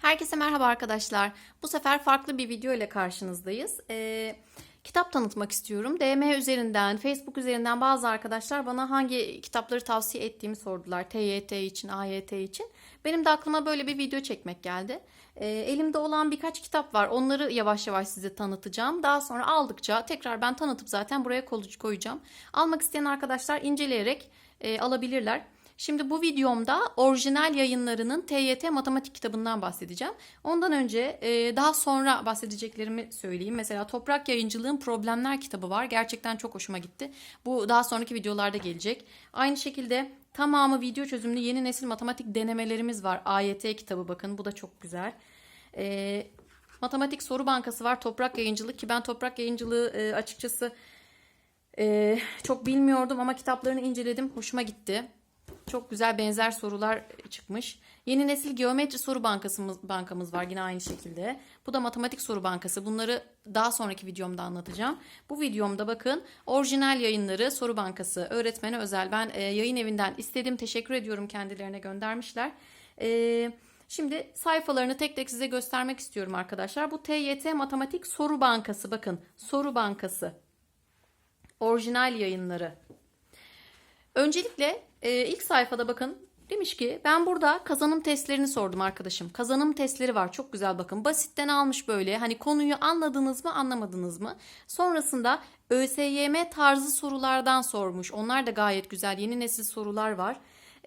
Herkese merhaba arkadaşlar. Bu sefer farklı bir video ile karşınızdayız. Ee, kitap tanıtmak istiyorum. DM üzerinden, Facebook üzerinden bazı arkadaşlar bana hangi kitapları tavsiye ettiğimi sordular. TYT için, AYT için. Benim de aklıma böyle bir video çekmek geldi. Ee, elimde olan birkaç kitap var. Onları yavaş yavaş size tanıtacağım. Daha sonra aldıkça tekrar ben tanıtıp zaten buraya koyacağım. Almak isteyen arkadaşlar inceleyerek e, alabilirler. Şimdi bu videomda orijinal yayınlarının TYT matematik kitabından bahsedeceğim. Ondan önce e, daha sonra bahsedeceklerimi söyleyeyim. Mesela Toprak Yayıncılığın Problemler kitabı var. Gerçekten çok hoşuma gitti. Bu daha sonraki videolarda gelecek. Aynı şekilde tamamı video çözümlü yeni nesil matematik denemelerimiz var. AYT kitabı bakın bu da çok güzel. E, matematik soru bankası var. Toprak Yayıncılık ki ben Toprak Yayıncılığı e, açıkçası e, çok bilmiyordum ama kitaplarını inceledim. Hoşuma gitti. Çok güzel benzer sorular çıkmış. Yeni nesil geometri soru bankamız, bankamız var yine aynı şekilde. Bu da matematik soru bankası. Bunları daha sonraki videomda anlatacağım. Bu videomda bakın orijinal yayınları soru bankası öğretmene özel. Ben e, yayın evinden istedim. Teşekkür ediyorum kendilerine göndermişler. E, şimdi sayfalarını tek tek size göstermek istiyorum arkadaşlar. Bu TYT matematik soru bankası bakın soru bankası. Orijinal yayınları. Öncelikle e, ilk sayfada bakın demiş ki ben burada kazanım testlerini sordum arkadaşım. Kazanım testleri var çok güzel bakın. Basitten almış böyle hani konuyu anladınız mı anlamadınız mı? Sonrasında ÖSYM tarzı sorulardan sormuş. Onlar da gayet güzel yeni nesil sorular var.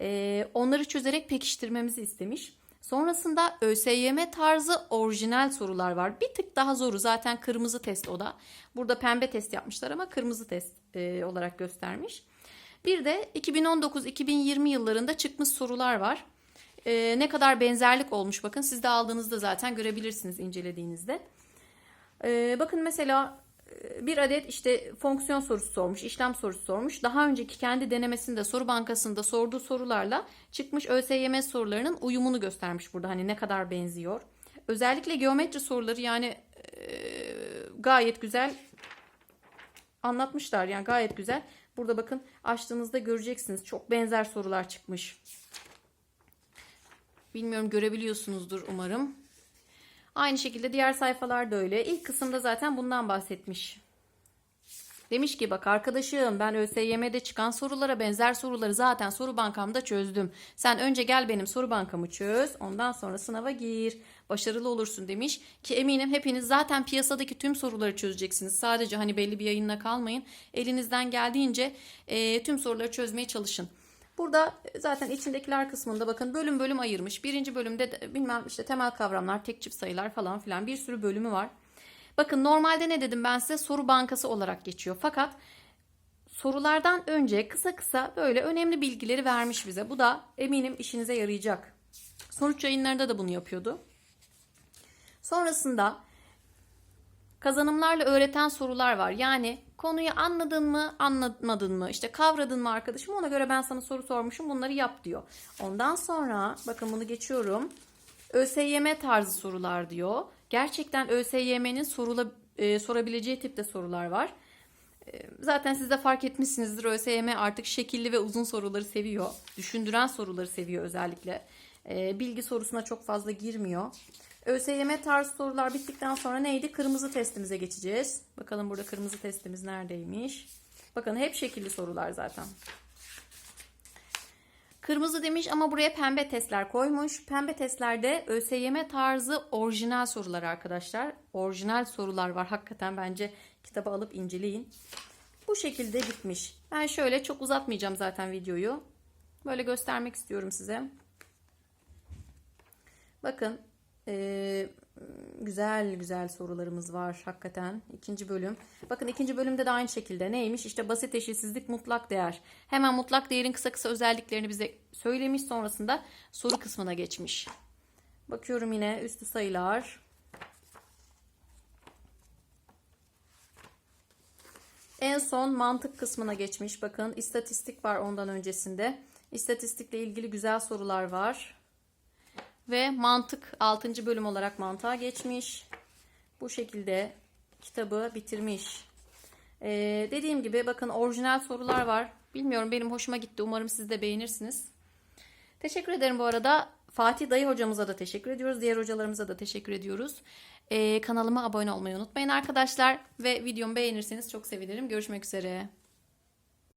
E, onları çözerek pekiştirmemizi istemiş. Sonrasında ÖSYM tarzı orijinal sorular var. Bir tık daha zoru zaten kırmızı test o da. Burada pembe test yapmışlar ama kırmızı test e, olarak göstermiş. Bir de 2019-2020 yıllarında çıkmış sorular var. Ee, ne kadar benzerlik olmuş bakın siz de aldığınızda zaten görebilirsiniz incelediğinizde. Ee, bakın mesela e, bir adet işte fonksiyon sorusu sormuş, işlem sorusu sormuş. Daha önceki kendi denemesinde soru bankasında sorduğu sorularla çıkmış ÖSYM sorularının uyumunu göstermiş burada. Hani ne kadar benziyor. Özellikle geometri soruları yani e, gayet güzel anlatmışlar yani gayet güzel. Burada bakın açtığınızda göreceksiniz. Çok benzer sorular çıkmış. Bilmiyorum görebiliyorsunuzdur umarım. Aynı şekilde diğer sayfalar da öyle. İlk kısımda zaten bundan bahsetmiş. Demiş ki bak arkadaşım ben ÖSYM'de çıkan sorulara benzer soruları zaten soru bankamda çözdüm. Sen önce gel benim soru bankamı çöz ondan sonra sınava gir. Başarılı olursun demiş ki eminim hepiniz zaten piyasadaki tüm soruları çözeceksiniz. Sadece hani belli bir yayınla kalmayın. Elinizden geldiğince e, tüm soruları çözmeye çalışın. Burada zaten içindekiler kısmında bakın bölüm bölüm ayırmış. Birinci bölümde de, bilmem işte temel kavramlar, tek çift sayılar falan filan bir sürü bölümü var. Bakın normalde ne dedim ben size soru bankası olarak geçiyor. Fakat sorulardan önce kısa kısa böyle önemli bilgileri vermiş bize. Bu da eminim işinize yarayacak. Sonuç yayınlarında da bunu yapıyordu. Sonrasında kazanımlarla öğreten sorular var. Yani konuyu anladın mı, anlamadın mı, işte kavradın mı arkadaşım ona göre ben sana soru sormuşum bunları yap diyor. Ondan sonra bakın bunu geçiyorum. ÖSYM tarzı sorular diyor. Gerçekten ÖSYM'nin sorula, e, sorabileceği tipte sorular var. E, Zaten siz de fark etmişsinizdir ÖSYM artık şekilli ve uzun soruları seviyor. Düşündüren soruları seviyor özellikle. E, bilgi sorusuna çok fazla girmiyor. ÖSYM tarzı sorular bittikten sonra neydi? Kırmızı testimize geçeceğiz. Bakalım burada kırmızı testimiz neredeymiş? Bakın hep şekilli sorular zaten. Kırmızı demiş ama buraya pembe testler koymuş. Pembe testlerde ÖSYM tarzı orijinal sorular arkadaşlar. Orijinal sorular var. Hakikaten bence kitabı alıp inceleyin. Bu şekilde gitmiş. Ben şöyle çok uzatmayacağım zaten videoyu. Böyle göstermek istiyorum size. Bakın ee, güzel güzel sorularımız var hakikaten. İkinci bölüm. Bakın ikinci bölümde de aynı şekilde neymiş? İşte basit eşitsizlik mutlak değer. Hemen mutlak değerin kısa kısa özelliklerini bize söylemiş sonrasında soru kısmına geçmiş. Bakıyorum yine üstü sayılar. En son mantık kısmına geçmiş. Bakın istatistik var ondan öncesinde. İstatistikle ilgili güzel sorular var. Ve mantık 6. bölüm olarak mantığa geçmiş. Bu şekilde kitabı bitirmiş. Ee, dediğim gibi bakın orijinal sorular var. Bilmiyorum benim hoşuma gitti. Umarım siz de beğenirsiniz. Teşekkür ederim bu arada. Fatih Dayı hocamıza da teşekkür ediyoruz. Diğer hocalarımıza da teşekkür ediyoruz. Ee, kanalıma abone olmayı unutmayın arkadaşlar. Ve videomu beğenirseniz çok sevinirim. Görüşmek üzere.